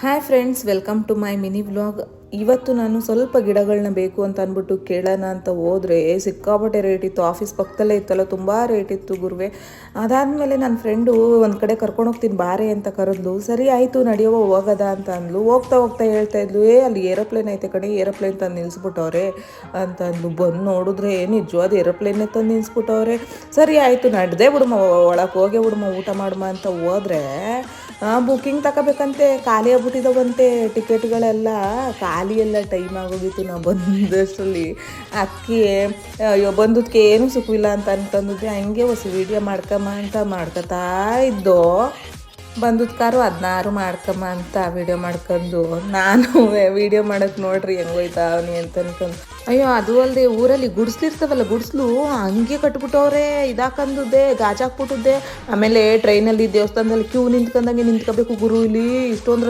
hi friends welcome to my mini vlog ಇವತ್ತು ನಾನು ಸ್ವಲ್ಪ ಗಿಡಗಳನ್ನ ಬೇಕು ಅಂತ ಅಂದ್ಬಿಟ್ಟು ಕೇಳೋಣ ಅಂತ ಹೋದರೆ ಸಿಕ್ಕಾಪಟ್ಟೆ ರೇಟ್ ಇತ್ತು. ಆಫೀಸ್ ಪಕ್ಕದಲ್ಲೇ ಇತ್ತಲ್ಲ, ತುಂಬ ರೇಟ್ ಇತ್ತು ಗುರುವೆ. ಅದಾದಮೇಲೆ ನನ್ನ ಫ್ರೆಂಡು ಒಂದು ಕಡೆ ಕರ್ಕೊಂಡು ಹೋಗ್ತೀನಿ, ಬಾರೆ ಅಂತ ಕರೆದ್ಲು. ಸರಿ ಆಯಿತು ನಡೆಯುವ ಹೋಗೋದ ಅಂತ ಅಂದ್ಲು. ಹೋಗ್ತಾ ಹೋಗ್ತಾ ಹೇಳ್ತಾ ಇದ್ಲು, ಏ, ಅಲ್ಲಿ ಏರೋಪ್ಲೇನ್ ಐತೆ ಕಡೆ ಏರೋಪ್ಲೇನ್ ತಂದು ನಿಲ್ಲಿಸ್ಬಿಟ್ಟವ್ರೆ ಅಂತ ಅಂದ್ಲು. ಬಂದು ನೋಡಿದ್ರೆ ನಿಜವಾದ ಏರೋಪ್ಲೇನೇ ತಂದು ನಿಲ್ಲಿಸ್ಬಿಟ್ಟವ್ರೆ ಸರಿ ಆಯಿತು, ನಡೆದೇ ಬಿಡಮ್ಮ ಒಳಗೆ ಹೋಗೇ ಬಿಡಮ್ಮ ಊಟ ಮಾಡಮ್ಮ ಅಂತ ಹೋದ್ರೆ ಬುಕ್ಕಿಂಗ್ ತಗೋಬೇಕಂತೆ, ಖಾಲಿ ಆಗ್ಬಿಟ್ಟಿದ್ದಾವಂತೆ ಟಿಕೆಟ್ಗಳೆಲ್ಲ. ಖಾಲಿ ಎಲ್ಲ ಟೈಮ್ ಆಗೋಗಿತ್ತು. ನಾವು ಬಂದಷ್ಟರಲ್ಲಿ ಅಕ್ಕಿ ಅಯ್ಯೋ ಬಂದದಕ್ಕೆ ಏನೂ ಸುಖವಿಲ್ಲ ಅಂತ ಅಂತಂದಿದ್ದೆ ಹಂಗೆ ಹೊಸ ವೀಡಿಯೋ ಮಾಡ್ಕಮ್ಮ ಅಂತ ಮಾಡ್ಕೊತಾ ಇದ್ದೋ, ಬಂದದ ಕಾರು ಹದಿನಾರು ಮಾಡ್ಕಮ್ಮ ಅಂತ ವಿಡಿಯೋ ಮಾಡ್ಕೊಂಡು ನಾನು ವಿಡಿಯೋ ಮಾಡಕ್ಕೆ ನೋಡ್ರಿ ಹೆಂಗೋಯ್ತಾ ಅವನಿ ಅಂತ ಅನ್ಕೊಂಡು ಅಯ್ಯೋ, ಅದು ಅಲ್ಲದೆ ಊರಲ್ಲಿ ಗುಡಿಸ್ಲಿರ್ತಾವಲ್ಲ ಗುಡಿಸ್ಲು ಹಂಗೆ ಕಟ್ಬಿಟ್ಟವ್ರೆ, ಇದಾಕಂದುದ್ದೆ ಗಾಜಾಕ್ಬಿಟ್ಟದ್ದೆ ಆಮೇಲೆ ಟ್ರೈನಲ್ಲಿ ದೇವಸ್ಥಾನದಲ್ಲಿ ಕ್ಯೂ ನಿಂತ್ಕೊಂಡಂಗೆ ನಿಂತ್ಕೋಬೇಕು ಗುರು ಇಲ್ಲಿ ಇಷ್ಟೊಂದು